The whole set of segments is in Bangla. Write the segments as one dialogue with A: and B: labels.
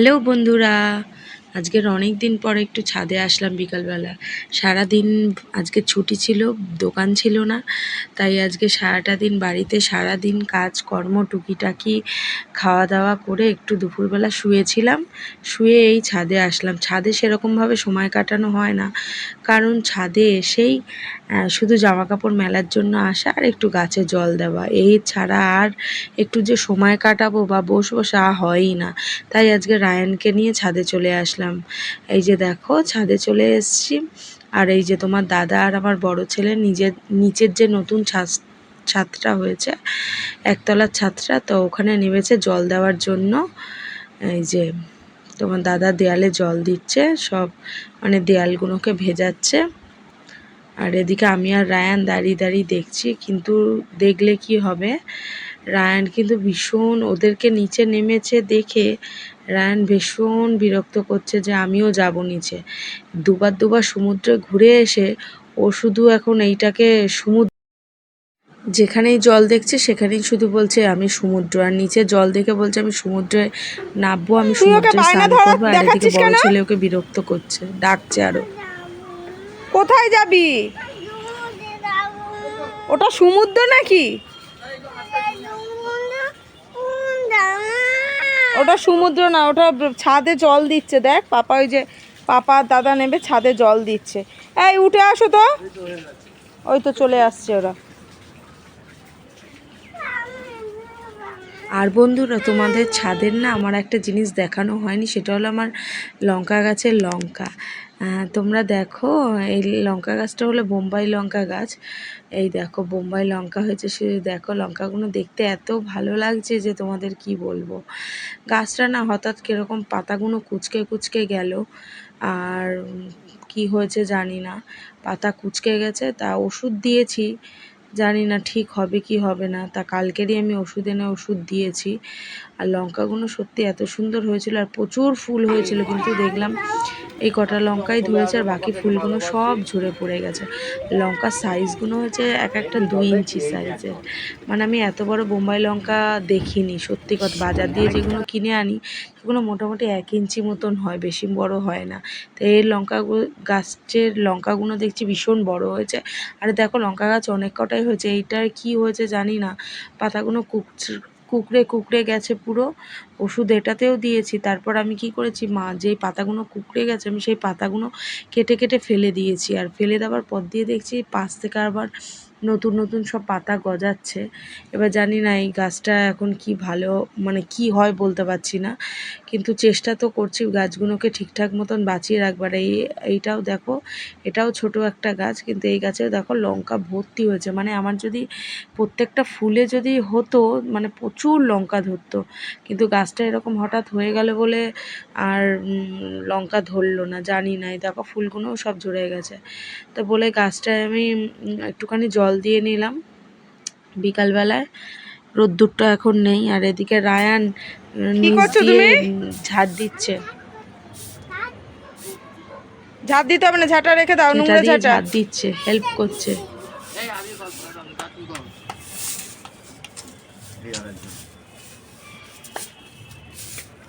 A: হ্যালো বন্ধুরা আজকের অনেক দিন পরে একটু ছাদে আসলাম বিকালবেলা। সারা দিন আজকে ছুটি ছিল, দোকান ছিল না। তাই আজকে সারাটা দিন বাড়িতে সারা দিন কাজ, কর্ম, টুকিটাকি খাওয়া দাওয়া করে একটু দুপুরবেলা শুয়েছিলাম। শুয়ে এই ছাদে আসলাম। ছাদে সেরকমভাবে সময় কাটানো হয় না। কারণ ছাদে এসেই শুধু জামা কাপড় মেলার জন্য আসা আর একটু গাছে জল দেওয়া। এই ছাড়া আর একটু যে সময় কাটাবো বা বসবো তা হয়ই না। তাই আজকে রায়ানকে নিয়ে ছাদে চলে আসলাম। এই যে দেখো, ছাদে চলে এসেছি। আর এই যে তোমার দাদা আর আমার বড় ছেলে নিজের, নিচের যে নতুন ছাদ, ছাদটা হয়েছে, একতলার ছাদটা, তো ওখানে নেমেছে জল দেওয়ার জন্য। এই যে তোমার দাদা দেয়ালে জল দিচ্ছে, সব মানে দেয়ালগুলোকে ভেজাচ্ছে। আর এদিকে আমি আর রায়ান দাঁড়িয়ে দাঁড়িয়ে দেখছি, কিন্তু দেখলে কি হবে? রায়ান কিন্তু ভীষণ ওদেরকে নিচে নেমেছে দেখে রায়ান ভীষণ বিরক্ত করছে যে আমিও যাব নিচে। দুবার দুবার সমুদ্রে ঘুরে এসে ও শুধু এখন এইটাকে সমুদ্র যেখানেই জল দেখছে সেখানেই শুধু বলছে আমি সমুদ্র। আর নিচে জল দেখে বলছে আমি সমুদ্রে নামবো আমি সমুদ্রে স্নান করব। আর এদিকে বড় ছেলে ওকে বিরক্ত করছে ডাকছে আরও।
B: কোথায় যাবি? ওটা সমুদ্র নাকি? ওটা সমুদ্র না, ওটা ছাদে জল দিচ্ছে, দেখ, পাপা ওই যে, পাপা, দাদা নেবে ছাদে জল দিচ্ছে। এই, উঠে আসো তো। ওই তো চলে আসছে ওরা।
A: আর বন্ধুরা, তোমাদের ছাদের না আমার একটা জিনিস দেখানো হয়নি, সেটা হলো আমার লঙ্কা গাছের লঙ্কা। তোমরা দেখো, এই লঙ্কা গাছটা হলো বোম্বাই লঙ্কা গাছ। এই দেখো, বোম্বাই লঙ্কা হয়েছে। সে দেখো, লঙ্কাগুলো দেখতে এত ভালো লাগছে যে তোমাদের কি বলব। গাছটা না হঠাৎ কীরকম পাতাগুলো কুচকে কুচকে গেল, আর কি হয়েছে জানি না। পাতা কুচকে গেছে, তা ওষুধ দিয়েছি। জানি না ঠিক হবে কি হবে না। তা কালকেরই আমি ওষুধ এনে ওষুধ দিয়েছি। আর লঙ্কাগুলো সত্যি এত সুন্দর হয়েছিল আর প্রচুর ফুল হয়েছিল, কিন্তু দেখলাম এই কটা লঙ্কাই ধরেছে আর বাকি ফুলগুলো সব ঝরে পড়ে গেছে। লঙ্কার সাইজগুলো হচ্ছে এক একটা দুই ইঞ্চি সাইজের মানে আমি এত বড় বোম্বাই লঙ্কা দেখিনি, সত্যি কথা। বাজার দিয়ে যেগুলো কিনে আনি, সেগুলো মোটামুটি এক ইঞ্চি মতন হয়, বেশি বড় হয় না। তো এই লঙ্কা গাছের লঙ্কাগুলো দেখছি ভীষণ বড় হয়েছে। আর দেখো লঙ্কা গাছ অনেক কটাই হয়েছে, এইটার কি হয়েছে জানি না। পাতাগুলো কুচ কুকড়ে কুকড়ে গেছে পুরো। ওষুধ এটাতেও দিয়েছি। তারপর আমি কি করেছি, মা, যেই পাতাগুলো কুকড়ে গেছে, আমি সেই পাতাগুলো কেটে কেটে ফেলে দিয়েছি। আর ফেলে দেওয়ার পর দিয়ে দেখছি পাশ থেকে আবার নতুন নতুন সব পাতা গজাচ্ছে। এবার জানি না এই গাছটা এখন কি ভালো মানে কি হয় বলতে পারছি না। কিন্তু চেষ্টা তো করছি গাছগুলোকে ঠিকঠাক মতন বাঁচিয়ে রাখবার। এই, এইটাও দেখো, এটাও ছোট একটা গাছ, কিন্তু এই গাছেও দেখো লঙ্কা ভর্তি হয়েছে। মানে আমার যদি প্রত্যেকটা ফুলে যদি হতো মানে প্রচুর লঙ্কা ধরতো, কিন্তু গাছটা এরকম হঠাৎ হয়ে গেল বলে আর লঙ্কা ধরলো না, জানি না। এই দেখো ফুলগুলোও সব ঝরে গেছে। তো বলে গাছটায় আমি একটুখানি জল দিয়ে নিলাম। বিকালবেলায় রোদ্দুরটা এখন নেই আর এদিকে রায়ান ঝাড় দিচ্ছে।
B: ঝাঁট দিতে হবে না ঝাঁটা রেখে দাও নোংরা ঝাঁটা।
A: ঝাড় দিচ্ছে হেল্প করছে।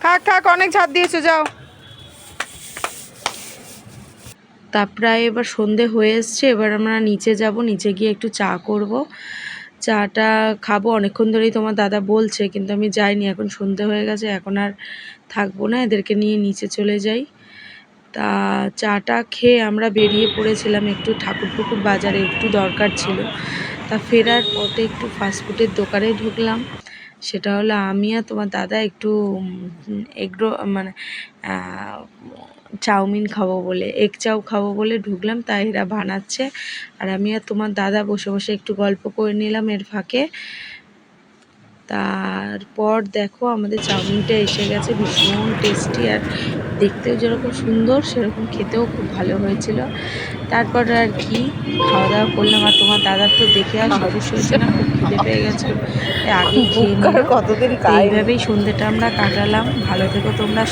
B: খাক খাক অনেক ঝাঁট দিয়েছ যাও।
A: তা প্রায় এবার সন্ধে হয়ে এসছে, এবার আমরা নিচে যাব, নিচে গিয়ে একটু চা করব। চাটা খাব, অনেকক্ষণ ধরেই তোমার দাদা বলছে, কিন্তু আমি যাইনি, এখন সন্ধে হয়ে গেছে, এখন আর থাকব না, এদেরকে নিয়ে নিচে চলে যাই। তা চাটা খেয়ে আমরা বেরিয়ে পড়েছিলাম একটু ঠাকুরপুকুর বাজারে, একটু দরকার ছিল। তা ফেরার পথে একটু ফাস্টফুডের দোকানে ঢুকলাম। সেটা হলো আমি আর তোমার দাদা একটু এগরো মানে চাউমিন খাব বলে এগ চাউ খাব বলে ঢুকলাম তাই এরা বানাচ্ছে। আর আমি আর তোমার দাদা বসে বসে একটু গল্প করে নিলাম এর ফাঁকে। তারপর দেখো আমাদের চাউমিনটা এসে গেছে ভীষণ টেস্টি আর দেখতেও যেরকম সুন্দর সেরকম খেতেও খুব ভালো হয়েছিল। তারপর আর কি খাওয়া দাওয়া করলাম। আর তোমার দাদার তো দেখে আর সবুজ হয়েছে না খুব খিদে পেয়ে গেছে। আগেই খেয়ে নিলাম।
B: কতদিন
A: এইভাবেই সন্ধ্যেটা আমরা কাটালাম। ভালো থেকো তোমরা।